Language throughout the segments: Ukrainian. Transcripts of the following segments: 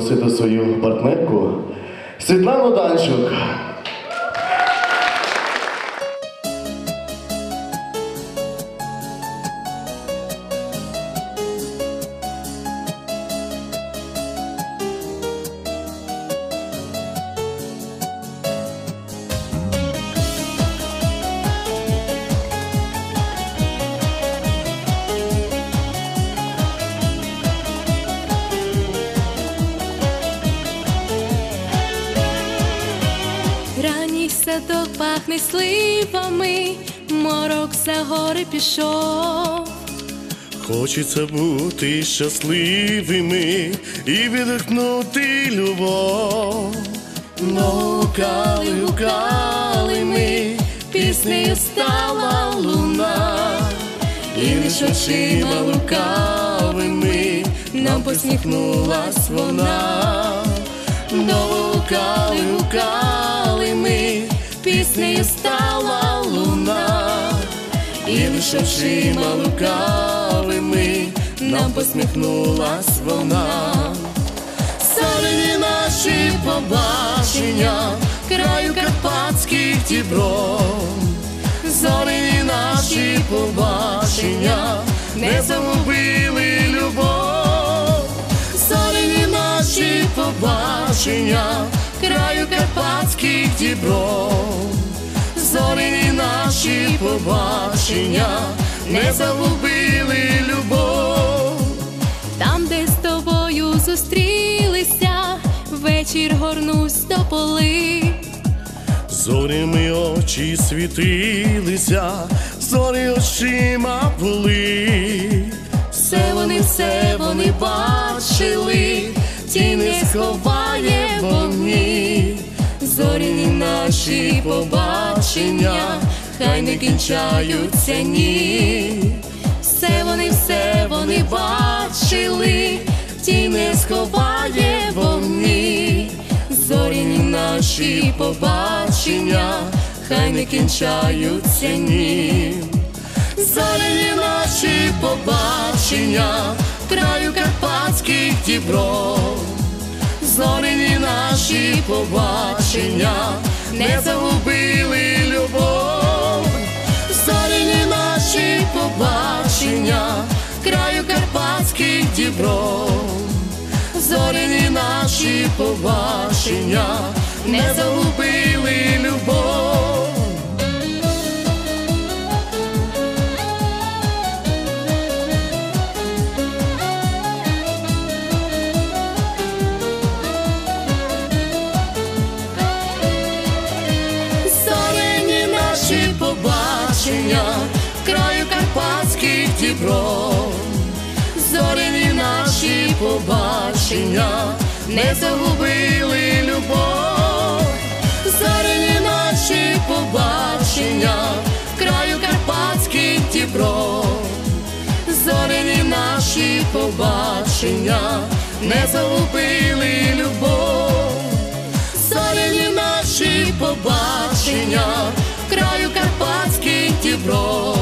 запросити свою партнерку Світлану Данчук. Пішов. Хочеться бути щасливими і віддихнути любов. Наукали, гукали ми, піснею стала луна, і лиш очима лукавими нам посміхнулась вона. Наукали, гукали ми, піснею стала луна. І лиш очима лукавими нам посміхнулась вона. Солені наші побачення, краю карпатських дібров. Зорені наші побачення, не загубили любов. Зорені наші побачення, краю карпатських дібров. Зорені наші побачення, не загубили любов. Там, де з тобою зустрілися, вечір горнусь до поли. Зорями очі світилися, зорі очима були. Все вони, все вони бачили, тіни сховає вогні. Зоряні наші побачення, хай не кінчаються ні. Все вони, все вони бачили, тіни сховає вогні. Зоряні наші побачення, хай не кінчаються ні. Зоряні наші побачення, краю карпатських дібров. Зоряні наші побачення, не загубили любов. Зоряні наші побачення, краю карпатських дібров. Зоряні наші побачення, не загубили любов. Дібров. Зоряні наші побачення, не загубили любов. Зоряні наші побачення, краю карпатських дібров. Зоряні наші побачення, не загубили любов. Зоряні наші побачення, краю карпатських дібров.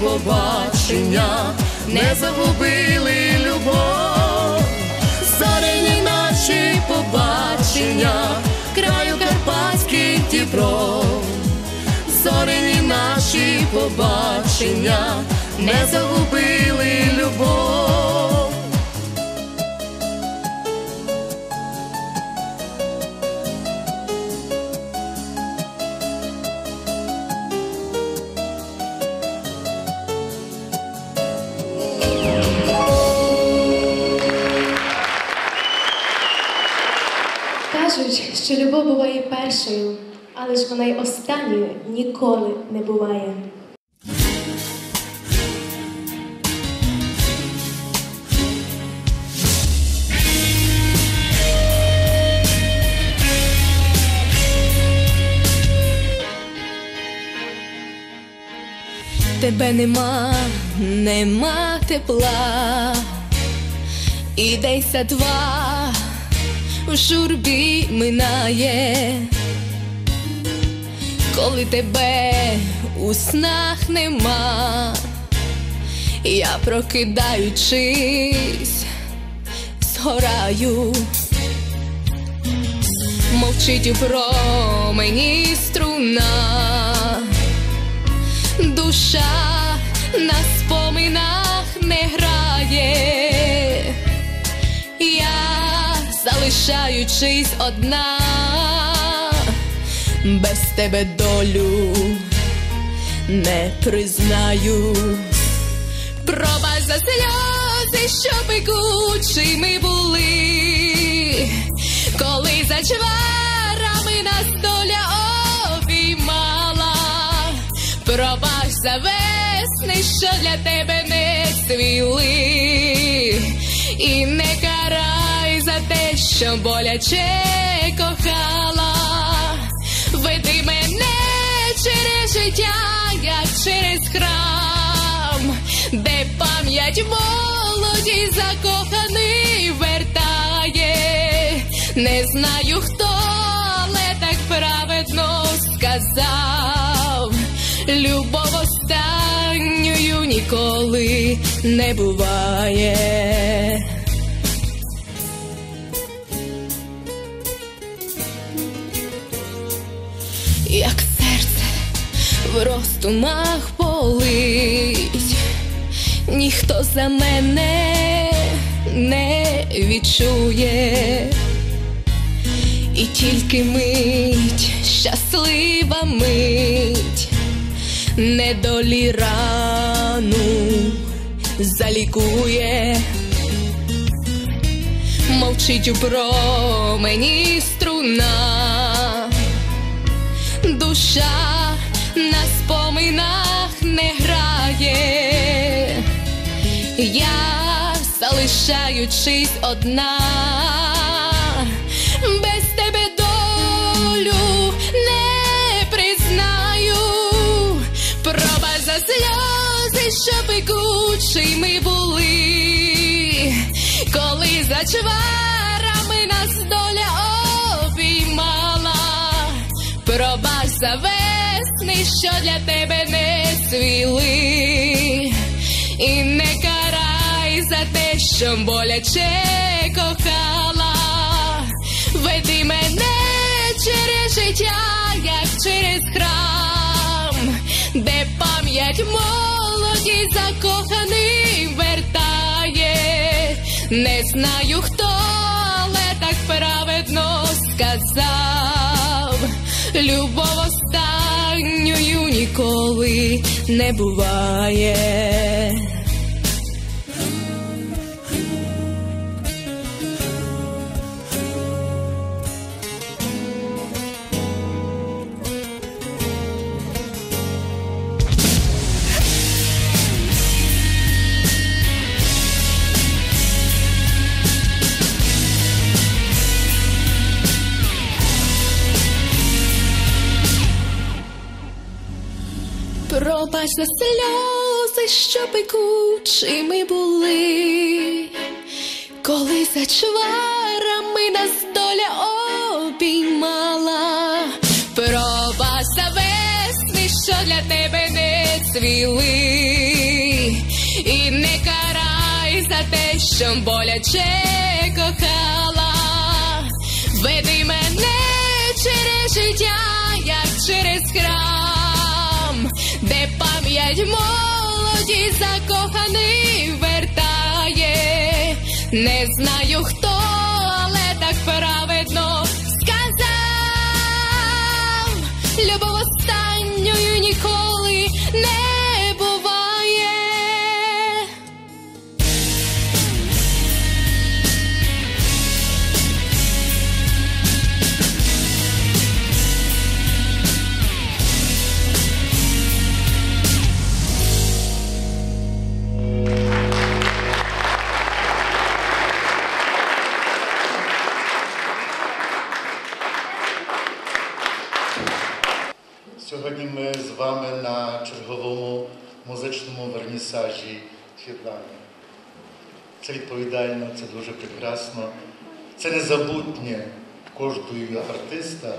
Побачення, не загубили любов. Зоряні наші побачення, краю карпатських дібров. зорені наші побачення, не загубили любов. Що любов буває першою, але ж вона й останньою ніколи не буває. Тебе нема, нема тепла, і десь два в журбі минає, коли тебе у снах нема, я прокидаючись, згораю, мовчить у промені струна, душа на споминах не грає, залишаючись одна, без тебе долю не признаю. Пробач за сльози, що пекучими були, коли за чварами нас доля обіймала, пробач за весни, що для тебе не цвіли, і не те, що боляче кохала, веди мене через життя, як через храм, де пам'ять молоді закоханий вертає, не знаю хто, але так праведно сказав, любов останньою ніколи не буває. Як серце в розтумах болить, ніхто за мене не відчує, і тільки мить, щаслива мить, недолі рану залікує. Мовчить у промені струна, душа на споминах не грає, я залишаючись одна, без тебе долю не признаю, пробач за сльози, що пекучими були, коли за чварами нас доля Пробач за весни, що для тебе не цвіли, і не карай за те, що боляче кохала, веди мене через життя, як через храм, де пам'ять молоді закоханий вертає, не знаю хто, але так праведно сказав, любов останньою ніколи не буває. Пробач за сльози, що пекучими були, коли за чварами нас доля обіймала, пробач за весни, що для тебе не цвіли, і не карай за те, що боляче кохала, веди мене через життя, як через храм, де пам'ять молоді закоханий вертає, не знаю хто, але так праведно це дуже прекрасно. Це незабутнє кожного артиста,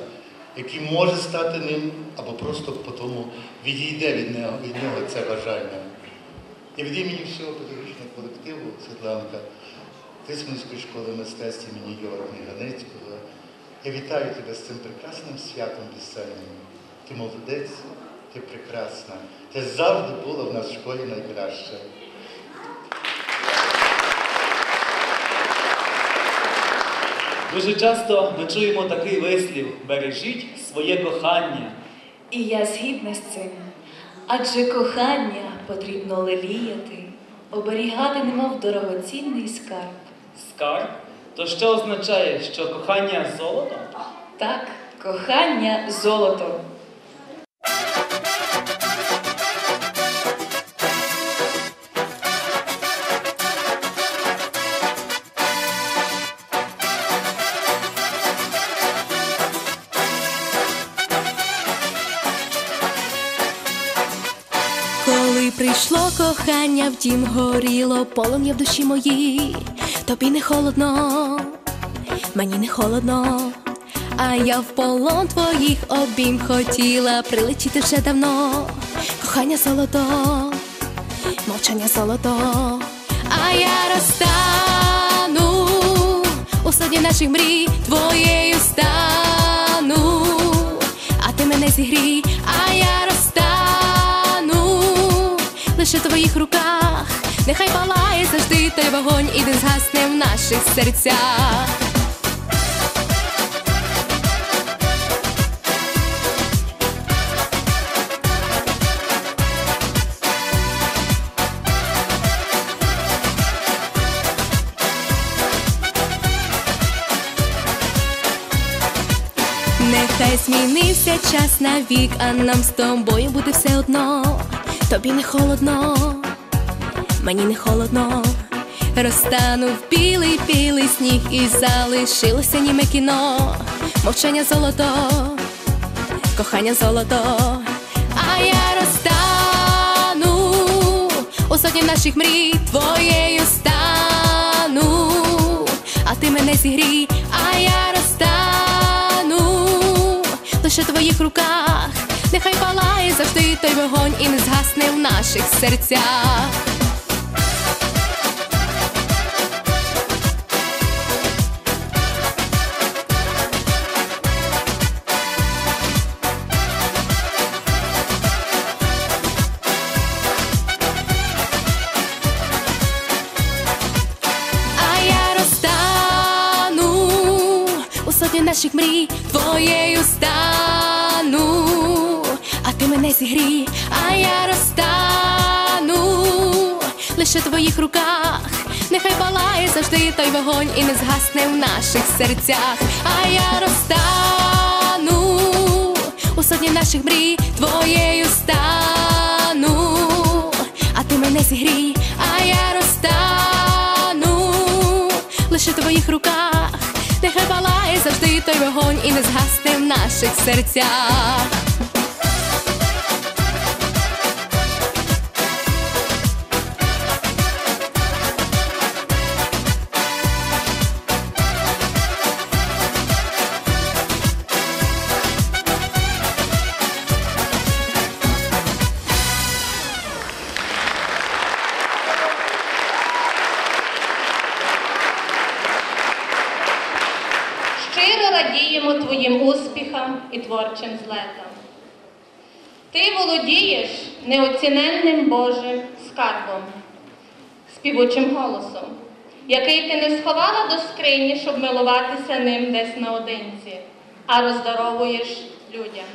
який може стати ним або просто по тому відійде від нього, від нього це бажання. І від імені всього педагогічного колективу Світланка Тисменської школи мистецтв імені Йора Книганицького. Я вітаю тебе з цим прекрасним святом пісенним. Ти молодець, ти прекрасна. Ти завжди була в нас в школі найкраща. Дуже часто ми чуємо такий вислів бережіть своє кохання. І я згідна з цим. Адже кохання потрібно леліяти, оберігати немов дорогоцінний скарб. Скарб? То що означає, що кохання золото? Так, кохання золото. Прийшло кохання, в дім горіло полум'я в душі моїй, тобі не холодно, мені не холодно, а я в полон твоїх обійм хотіла прилетіти вже давно. Кохання золото, мовчання золото, а я розтану у саді наших мрій твоєю стану, а ти мене зігрій, а я лише в твоїх руках, нехай палає завжди той вогонь і не згасне в наших серцях. Нехай змінився час навік, а нам з тобою буде все одно. Тобі не холодно, мені не холодно. Розтану білий білий сніг і залишилося німе кіно, мовчання золото, кохання золото, а я розтану у сотні наших мрій твоєю стану, а ти мене зігрій, а я розтану лише в твоїх руках, нехай палає завжди той вогонь і не згасне в наших серцях. Наших мрій твоєю стану, ти мене зігрій, а я розтану. Лише в твоїх руках, нехай палає завжди той вогонь і не згасне в наших серцях, а я розтану. У сотні наших мрій твоєю стану, а ти мене зігрій, а я розтану. Лише в твоїх руках, нехай палає завжди той вогонь і не згасне в наших серцях. Радіємо твоїм успіхам і творчим злетам. Ти володієш неоціненним Божим скарбом, співучим голосом, який ти не сховала до скрині, щоб милуватися ним десь наодинці, а роздаровуєш людям.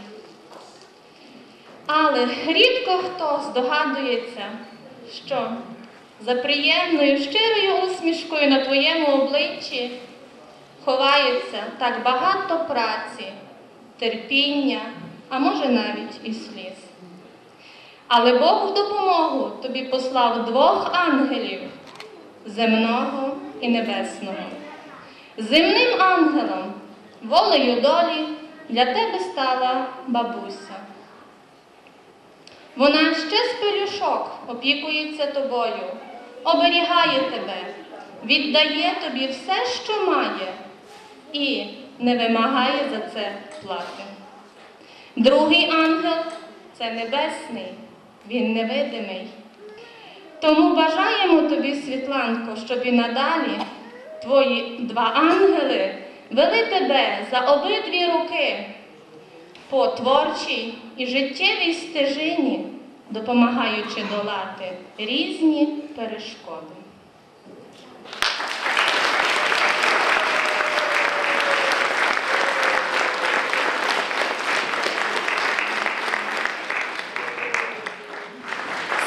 Але рідко хто здогадується, що за приємною щирою усмішкою на твоєму обличчі ховається так багато праці, терпіння, а може навіть і сліз. Але Бог в допомогу тобі послав двох ангелів земного і небесного. Земним ангелом, волею долі, для тебе стала бабуся. Вона ще з пелюшок опікується тобою, оберігає тебе, віддає тобі все, що має, і не вимагає за це плати. Другий ангел це небесний, він невидимий. Тому бажаємо тобі, Світланко, щоб і надалі твої два ангели вели тебе за обидві руки по творчій і життєвій стежині, допомагаючи долати різні перешкоди.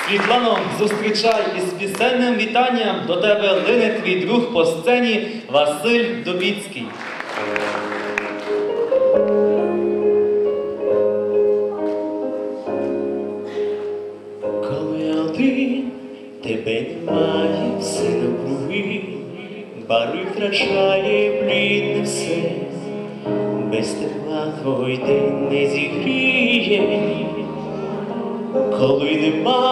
Світлано, зустрічай із пісенним вітанням до тебе лине твій друг по сцені Василь Дубіцький. Коли один тебе немає все навкруги, бари втрачає блідне все, без тепла твій день не зігріє, коли немає.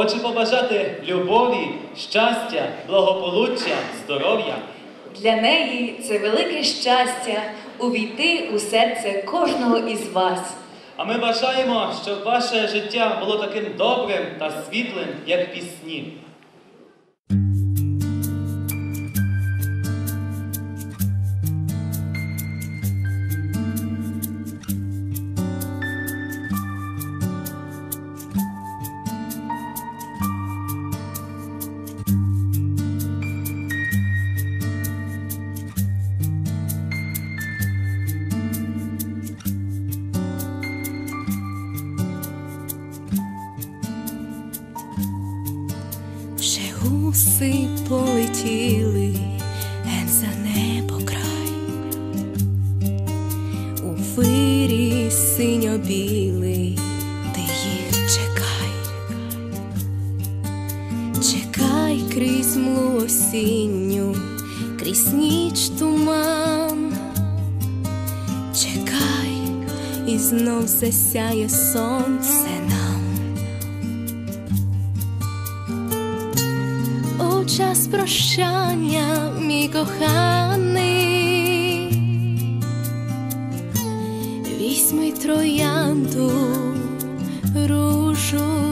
Хочу побажати любові, щастя, благополуччя, здоров'я. Для неї це велике щастя увійти у серце кожного із вас. А ми бажаємо, щоб ваше життя було таким добрим та світлим, як пісні. Засяє сонце нам. У час прощання, мій коханий, візьми троянду ружу,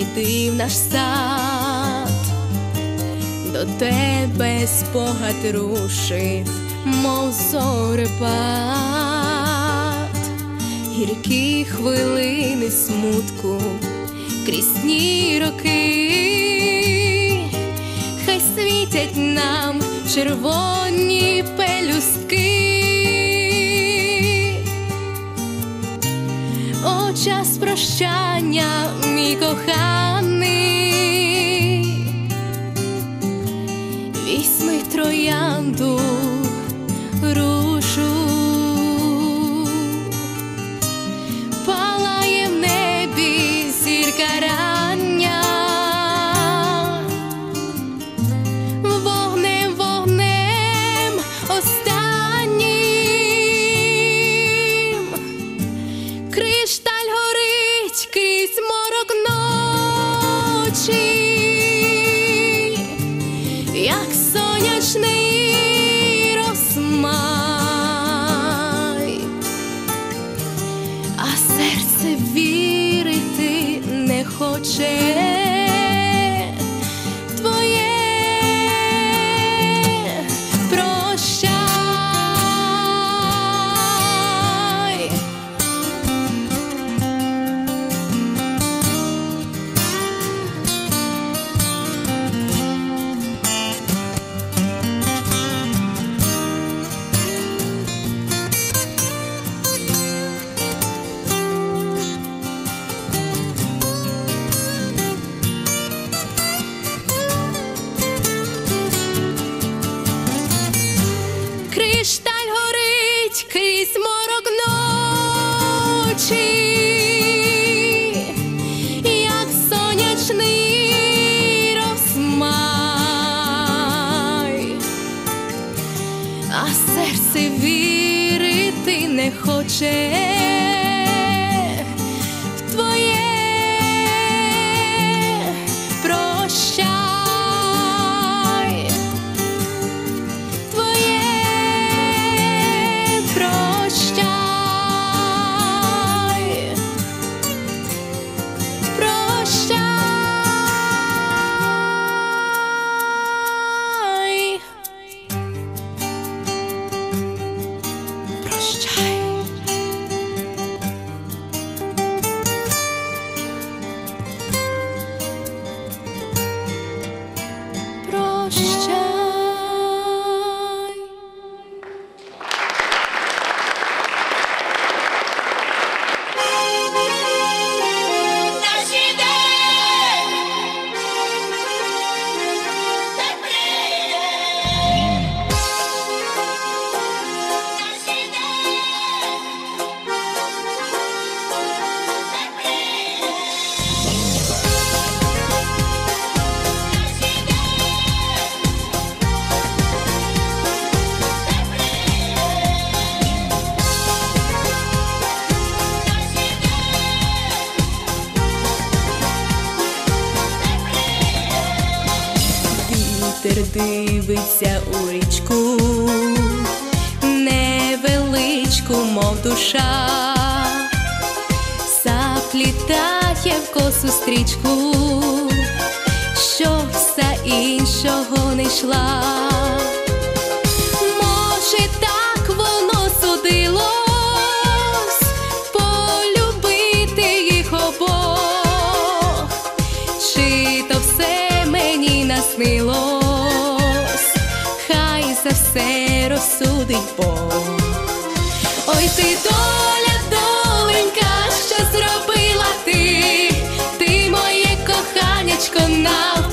зайди в наш сад, до тебе спогад рушив, мов зорепад, гіркі хвилини смутку, крізь роки, хай світять нам червоні пелюстки. Час прощання, мій коханий, дивиться у річку, невеличку, мов душа, заплітає в косу стрічку, що все іншого не йшла. розсудить Бог. Ой, ти доля, доленька, що зробила ти, ти моє коханечко на.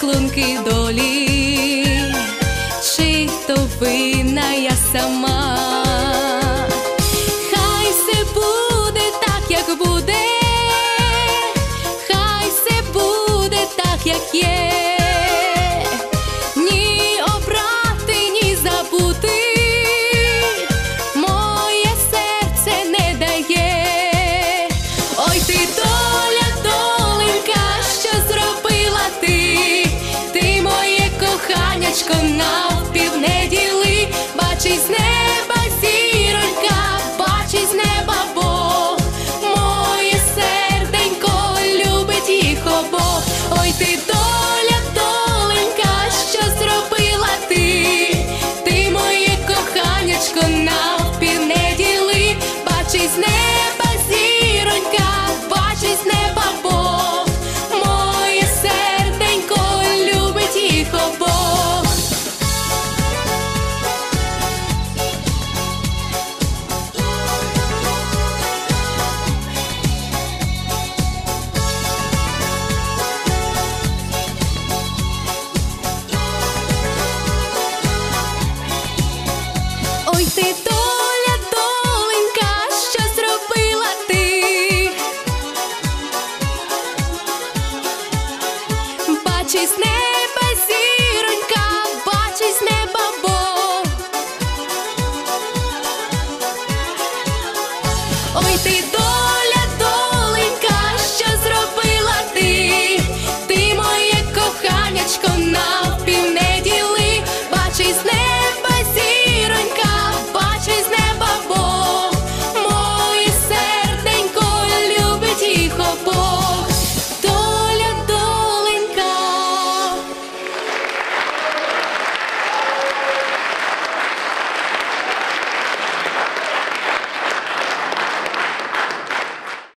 клунки долі, чи то вина я сама, хай все буде так, як буде, хай все буде так, як є. hoy te toca.